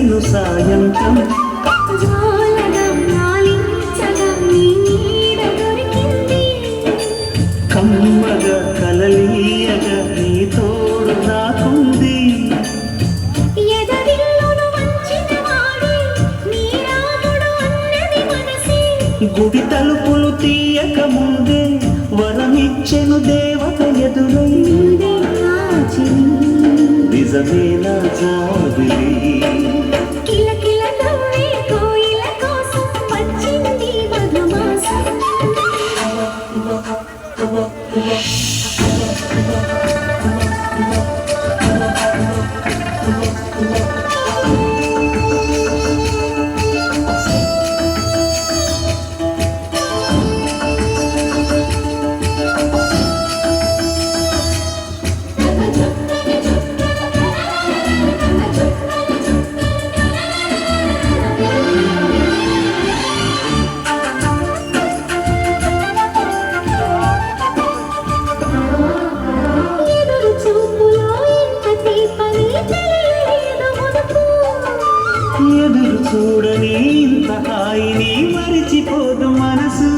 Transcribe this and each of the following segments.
తీసెను సాయంత్రం. కమ్మగా కలలీయగా నీ తోడు నాకుంది. గుడి తలుపులు తీయక ముందే వరమిచ్చెను దేవత ఎదురై. जा जाग ली చూడని ఇంత హాయిని మరిచిపోదు మనసు.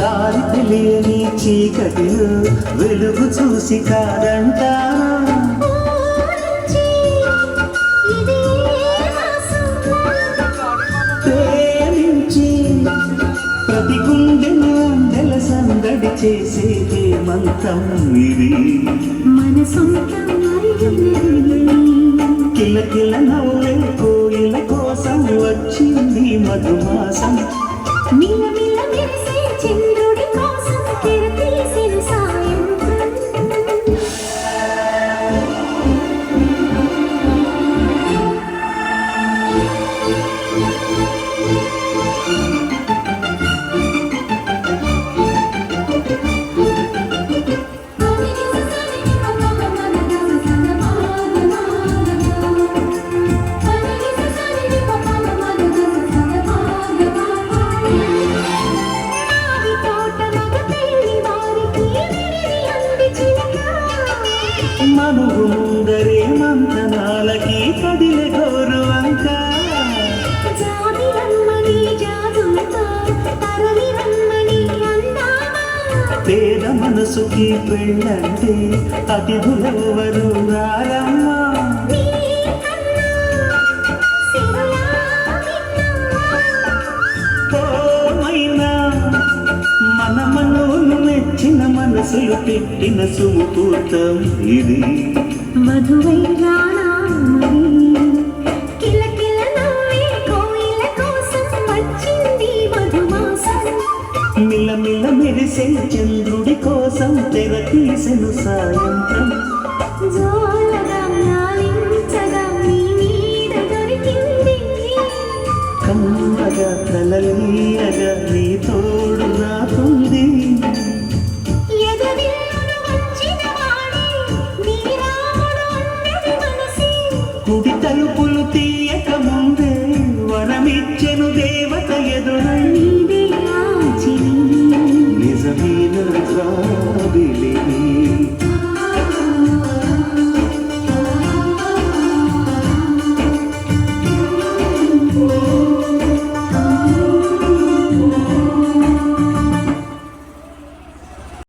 దారి తెలియని చీకటిలో వెలుగు చూసి కాదంటా. ఊరించి ఇదే మాసం ప్రేమించి ప్రతి అందెల సందడి చేసే హేమంతం ఇది. మన సొంతం కిల నవ్వే కోయిల కోసం వచ్చింది మధుమాసం. మిలమిల మెరిసే పేద మనసుకి పెళ్ళంటే అతిథులెవరు రారమ్మా. ఓమైనా మెచ్చిన మనసులు పెట్టిన సుముహూర్తం ఇది. మధువై మెరిసే చంద్రుడి కోసం తెర తీసెను సాయంత్రం. కమ్మగా కలలీయగా నీ తోడు నాకుంది. కుడి తలుపులు తీయక ముందే వరమిచ్చెను దేవత ఎదురై.